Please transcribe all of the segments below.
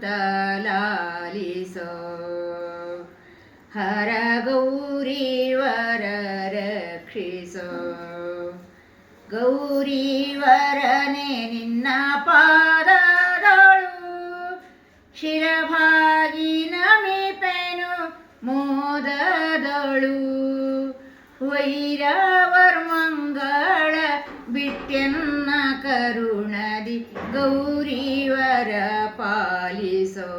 ತಲಾಲಿಸೋ. ಹರ ಗೌರಿವರ ರಕ್ಷಿಸೋ. ಗೌರಿವರನೆ ನಿನ್ನ ಪಾದದಳು. ಶಿರಭಾಗಿ ನಮಿಪೆನು ಮೋದದಳು. ವೈರವರ್ ಗೌರಿವರ ಪಾಲಿಸೋ.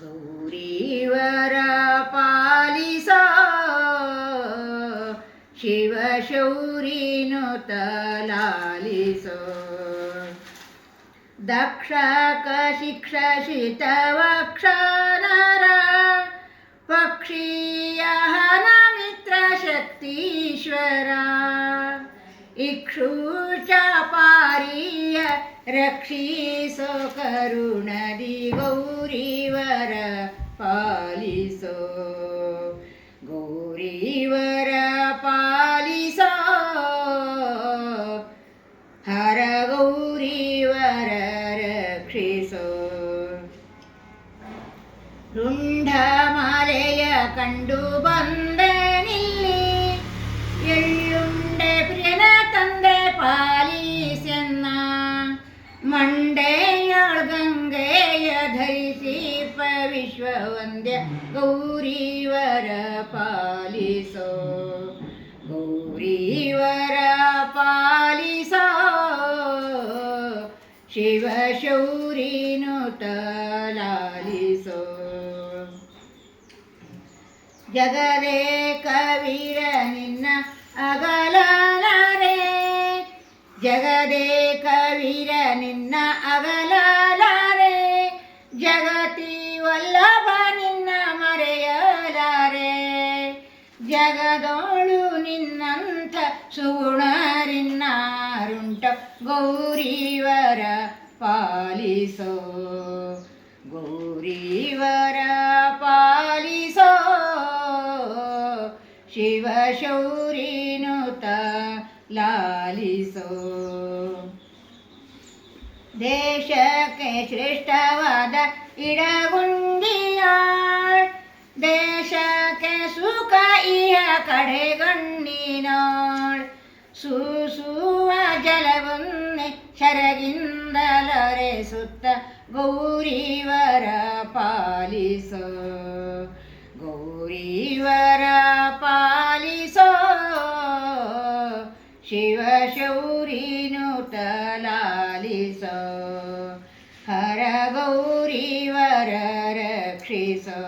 ಗೌರಿವರ ಪಾಲಿಸೋ. ಶಿವಶೌರಿನು ತಲಾಲಿಸೋ. ದಕ್ಷಕ ಶಿಕ್ಷಿತವಕ್ಷನರ ಪಕ್ಷೀಯ ಮಿತ್ರ ಶಕ್ತೀಶ್ವರ. ಇಕ್ಷುಚಾಪಾರಿಯ ರಕ್ಷಿಸೋ ಕರುಣದಿ ಗೌರಿವರ ಪಾಲಿಸೋ ಗೌರಿವರ ಪಾಲಿಸೋ ಹರ ಗೌರಿವರ ರಕ್ಷಿಸೋ. ರುಂಢಮಾಲೆಯ ಕಂಡು ಬಂದನಿಲ್ಲಿ ಎಳ್ಳುಂಡೆ ಗಂಗೆಯ ಧರಿಸಿ ವಿಶ್ವವಂದ್ಯ ಗೌರಿವರ ಪಾಲಿಸೋ ಗೌರಿವರ ಪಾಲಿಸೋ ಶಿವ ಶೌರಿನು ತಲಾಲಿಸೋ ಜಗದೇ ಕವಿರ ನಿನ್ನ ಅಗಲಾರೆ ಜಗದೇ ಕವಿರ ನಿನ್ನ ಜಗತಿ ವಲ್ಲಭ ನಿನ್ನ ಮರೆಯಲಾರೆ ಜಗದೋಳು ನಿನ್ನಂಥ ಸುಗುಣರಿನ್ನಾರುಂಟ ಗೌರಿವರ ಪಾಲಿಸೋ ಗೌರಿವರ ಪಾಲಿಸೋ ಶಿವಶೌರಿನು ಲಾಲಿಸೋ ದೇಶಕ್ಕೆ ಶ್ರೇಷ್ಠವಾದ ಇಡಗುಂಡಿಯಾಳ್. ದೇಶಕ್ಕೆ ಸುಖ ಇಹ ಕಡೆಗಣ್ಣಿನಾಳ್. ಸೂಸುವ ಜಲವನ್ನೇ ಶರಗಿಂದಲರೆಸುತ್ತ ಗೌರಿವರ ಪಾಲಿಸೋ ಗೌರಿವರ ಪಾಲಿಸೋ. ಶಿವಶೌರಿನು ತಲಾಲಿಸೋ ಗೌರಿವರ ರಕ್ಷಿಸೋ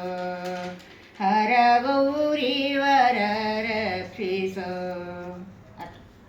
ಹರ ಗೌರಿವರ ರಕ್ಷಿಸೋ